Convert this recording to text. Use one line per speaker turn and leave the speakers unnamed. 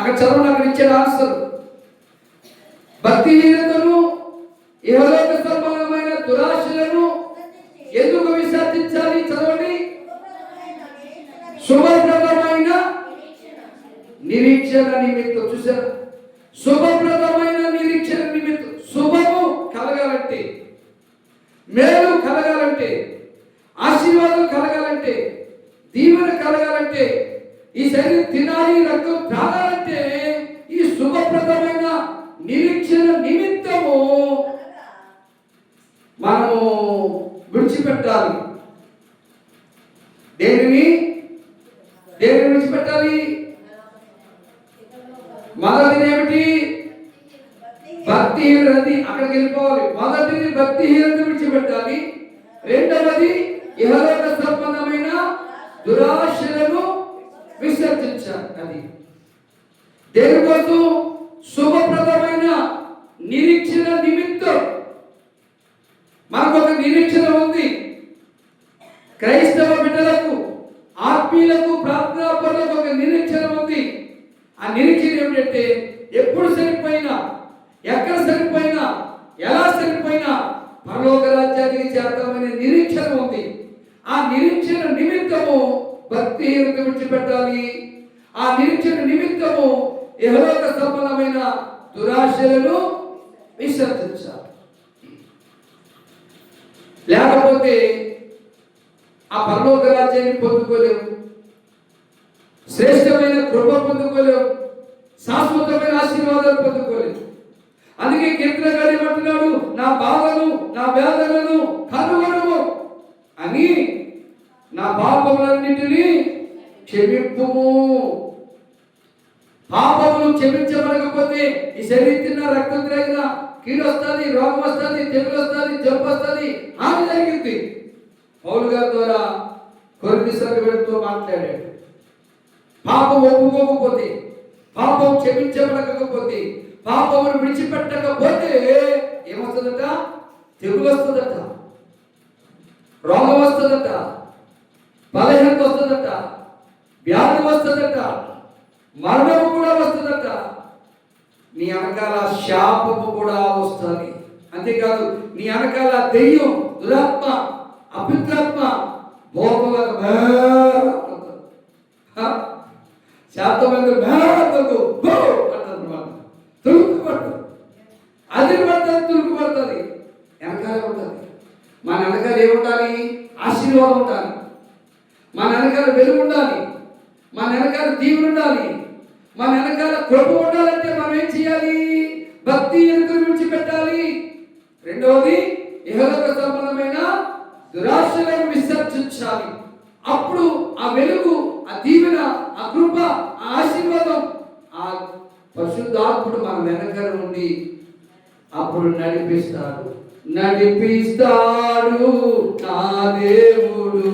అక్కడ చదవండి అక్కడ ఇచ్చిన ఆన్సర్. భక్తిహీనతను ఇహలోక సంబంధమైన దురాశలను ఎందుకు విసర్జించాలి చదవండి? శుభప్రదమైన నిరీక్షణ నిమిత్తం చూసారు శుభప్రదమైన నిరీక్షణ నిమిత్తం శుభము కలగాలంటే మేలు కలగాలంటే ఆశీర్వాదం కలగాలంటే దీవెన కలగాలంటే ఈ శరీరం తినాలి రక్తం త్రాగాలంటే ఈ శుభప్రదమైన నిరీక్షణ నిమిత్తము మనము విడిచిపెట్టాలి. దేనిని? దేనిని విడిచిపెట్టాలి? మొదటిది ఏమిటి? భక్తిహీనది అక్కడికి వెళ్ళిపోవాలి. మొదటిది భక్తిహీనత విడిచిపెట్టాలి. రెండవది ఇహలోక సంబంధమైన దురాశలను విసర్జించాలి అది దేనికోసం శుభప్రదమైన నిరీక్షణ నిమిత్తం మనకు ఒక నిరీక్షణ ఉంది. క్రైస్తవ బిడ్డలకు ఆత్మీయులకు ప్రార్థనాపరులకు ఒక నిరీక్షణ ఉంది. ఆ నిరీక్షణ ఏమిటంటే ఎప్పుడు సరిపోయినా ఎక్కడ సరిపోయినా ఎలా సరిపోయినా పరలోక రాజ్యానికి చేద్దామనే నిరీక్షణ ఉంది. ఆ నిరీక్షణ నిమిత్తము భక్తి విడిచిపెట్టాలి. ఆ నిరీక్షణ నిమిత్తము ఇహలోక సంబంధమైన దురాశలను విసర్జించాలి. లేకపోతే ఆ పరలోక రాజ్యాన్ని పొందుకోలేము శ్రేష్టమైన కృప పొందుకోలేము శాశ్వతమైన ఆశీర్వాదాలు పొందుకోలేము అందుకే కీర్తనగాడు ఏమంటున్నాడు? నా బాధను నా వేదనను కనుగొనము అని నా పాపములన్నింటినీ క్షమింపుము. పాపములు క్షమించబడకపోతే ఈ శరీరం తిన్న రక్తం తిరిగిన కీడు వస్తుంది రోగం వస్తుంది తెగులు వస్తుంది జబ్బు వస్తుంది హాని జరిగింది పౌలు గారి ద్వారా కొరిది సంఘంతో మాట్లాడాడు. పాపం ఒప్పుకోకపోతే పాపం క్షమించబడకపోతే పాపమును విడిచిపెట్టకపోతే ఏమొస్తుందట? తెగులు వస్తుందట. రోగం వస్తుందట. బలహీనత వస్తుందట. వ్యాధి వస్తుందట. మరణము కూడా వస్తుందట. నీ వెనకాల శాపము కూడా వస్తుంది. అంతేకాదు నీ వెనకాల దెయ్యం దురాత్మ అపిత్రాత్మ భోగంగా శాతమంది మేరకు అంటారన్నమాట తురుకు పడుతుంది అది పడుతుంది తురుకు పడుతుంది వెనకాల ఉంటుంది మన వెనకాల ఏముండాలి? ఆశీర్వాదం ఉండాలి. మన వెనకాల వెలుగు ఉండాలి. మన వెనకాల దీవులు ఉండాలి. మన వెనకాల కృప ఉండాలంటే మనం ఏం చేయాలి? భక్తి ఎరుకలు విడిచిపెట్టాలి రెండవది ఇహలోక సంబంధమైన దురాశలను విసర్జించాలి. అప్పుడు ఆ వెలుగు ఆ దీవెన ఆ కృప ఆ ఆశీర్వాదం ఆ పరిశుద్ధాత్ముడు మన వెనక ఉండి అప్పుడు నడిపిస్తాడు. నడిపిస్తాడు నా దేవుడు.